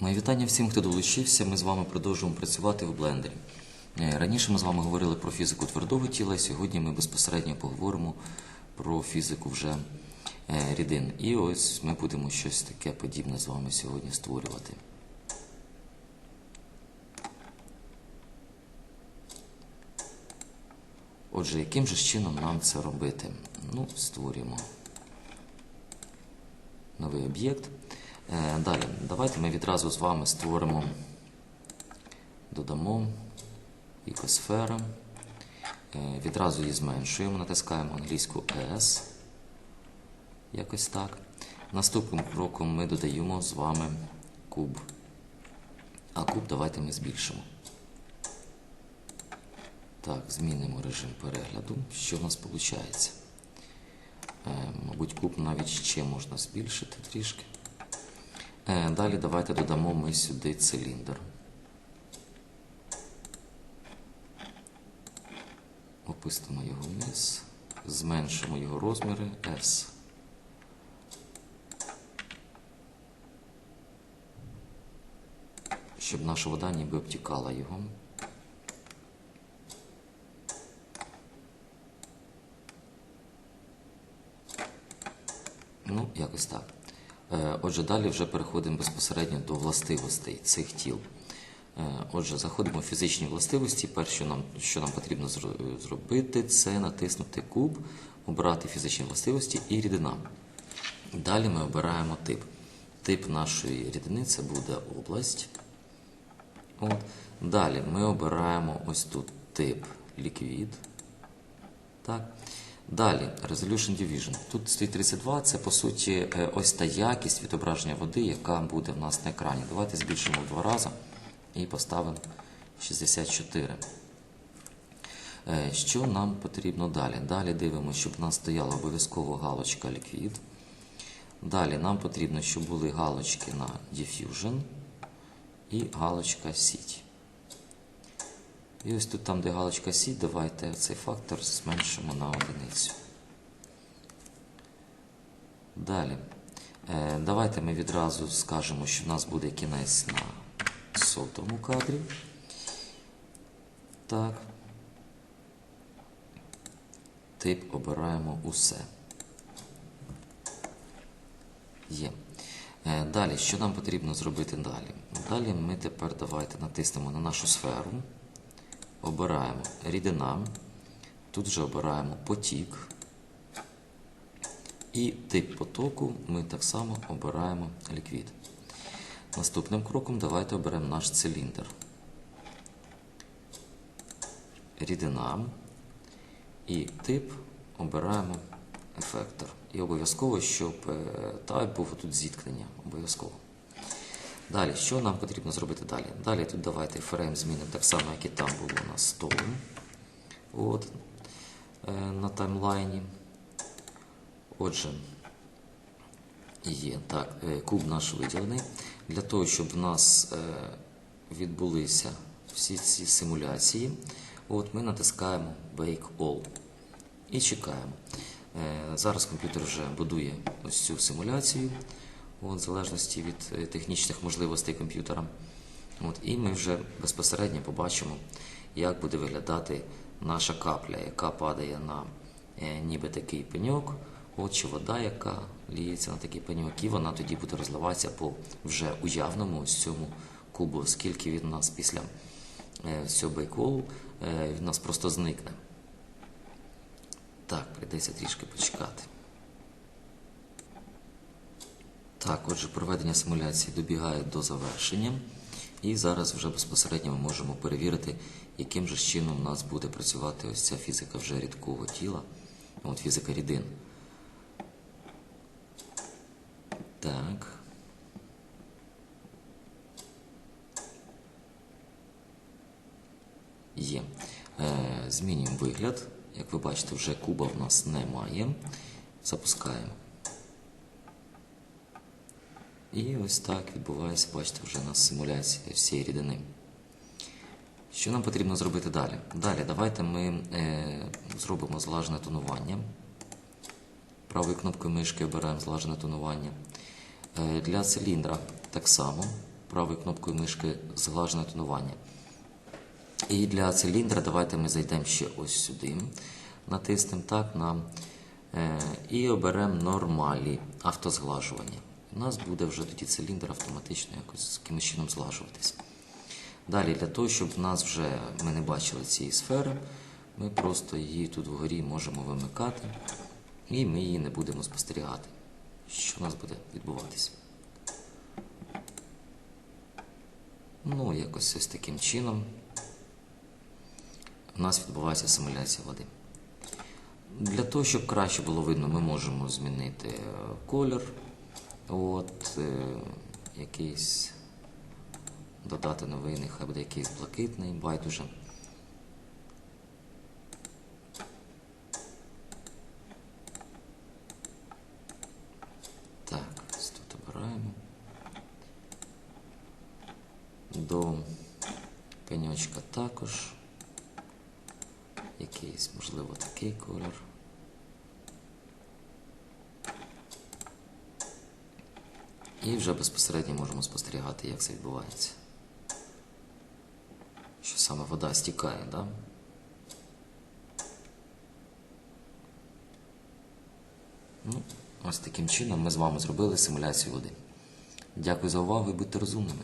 Мої вітання всім, хто долучився. Ми з вами продовжуємо працювати в блендері. Е, Раніше ми з вами говорили про фізику твердого тіла, сьогодні ми безпосередньо поговоримо про фізику вже е, рідин. І ось ми будемо щось таке подібне з вами сьогодні створювати. Отже, яким же чином нам це робити? Ну, створюємо новий об'єкт. Е, Далі, давайте ми відразу з вами створимо, додамо ікосфера. Е, Відразу її зменшуємо, натискаємо англійську S. Якось так. Наступним кроком ми додаємо з вами куб. А куб давайте ми збільшимо. Так, змінимо режим перегляду. Що в нас виходить? Е, мабуть, куб навіть ще можна збільшити трішки. Е, далі давайте додамо ми сюди циліндр. Опустимо його вниз, зменшимо його розміри S. Щоб наша вода ніби обтікала його. Ну, якось так. Е, Отже, далі вже переходимо безпосередньо до властивостей цих тіл. Е, Отже, заходимо в фізичні властивості. Перше, що нам, потрібно зробити, це натиснути куб, обрати фізичні властивості і рідина. Далі ми обираємо тип. Тип нашої рідини це буде область. От. Далі ми обираємо ось тут тип ліквід. Так. Далі Resolution Division. Тут стоїть 32, це по суті е, ось та якість відображення води, яка буде в нас на екрані. Давайте збільшимо в два рази і поставимо 64. Е, Що нам потрібно далі? Далі дивимося, щоб в нас стояла обов'язково галочка Liquid. Далі нам потрібно, щоб були галочки на Diffusion і галочка Сіть. І ось тут, там, де галочка сіть, давайте цей фактор зменшимо на одиницю. Далі. Е, давайте ми відразу скажемо, що в нас буде кінець на сотому кадрі. Так. Тип обираємо усе. Є. Е, Далі, що нам потрібно зробити далі? Далі ми тепер давайте натиснемо на нашу сферу. Обираємо рідина. Тут вже обираємо потік. І тип потоку ми так само обираємо ліквід. Наступним кроком давайте оберемо наш циліндр. Рідина. І тип обираємо ефектор. І обов'язково, щоб е, тайп був тут зіткнення. Обов'язково. Далі, що нам потрібно зробити далі? Далі тут давайте фрейм змінимо так само, як і там було на 100 От, е, на таймлайні. Отже, є так, е, куб наш виділений. Для того, щоб в нас е, відбулися всі ці симуляції, от ми натискаємо Bake All і чекаємо. Зараз комп'ютер вже будує ось цю симуляцію. От, в залежності від е, технічних можливостей комп'ютера. От, і ми вже безпосередньо побачимо, як буде виглядати наша капля, яка падає на е, ніби такий пеньок, от, чи вода, яка ліється на такий пеньок, і вона тоді буде розливатися по вже уявному ось цьому кубу, оскільки він у нас після е, цього бейколу е, він у нас просто зникне. Так, прийдеться трішки почекати. Так, отже, проведення симуляції добігає до завершення. І зараз вже безпосередньо ми можемо перевірити, яким же чином у нас буде працювати ось ця фізика вже рідкого тіла, от фізика рідин. Так. Є. Е, змінюємо вигляд. Як ви бачите, вже куба в нас немає. Запускаємо. І ось так відбувається, бачите, вже у нас симуляція всієї рідини. Що нам потрібно зробити далі? Далі давайте ми е, зробимо злажене тонування. Правою кнопкою мишки обираємо злажене тонування. Е, для циліндра так само правою кнопкою мишки зглажене тонування. І для циліндра давайте ми зайдемо ще ось сюди. Натиснемо так на е, і оберемо нормалі автозглажування. У нас буде вже тоді циліндр автоматично якось якимось чином зглажуватись. Далі, для того, щоб в нас вже ми не бачили цієї сфери, ми просто її тут вгорі можемо вимикати, і ми її не будемо спостерігати. Що у нас буде відбуватися? Ну, якось ось таким чином у нас відбувається симуляція води. Для того, щоб краще було видно, ми можемо змінити е, колір. От, е, якийсь додати новий, нехай буде якийсь блакитний, байдуже. Так, ось тут обираємо. До пеньочка також. Якийсь, можливо, такий колір. І вже безпосередньо можемо спостерігати, як це відбувається. Що саме вода стікає, да? Ну, ось таким чином ми з вами зробили симуляцію води. Дякую за увагу і будьте розумними.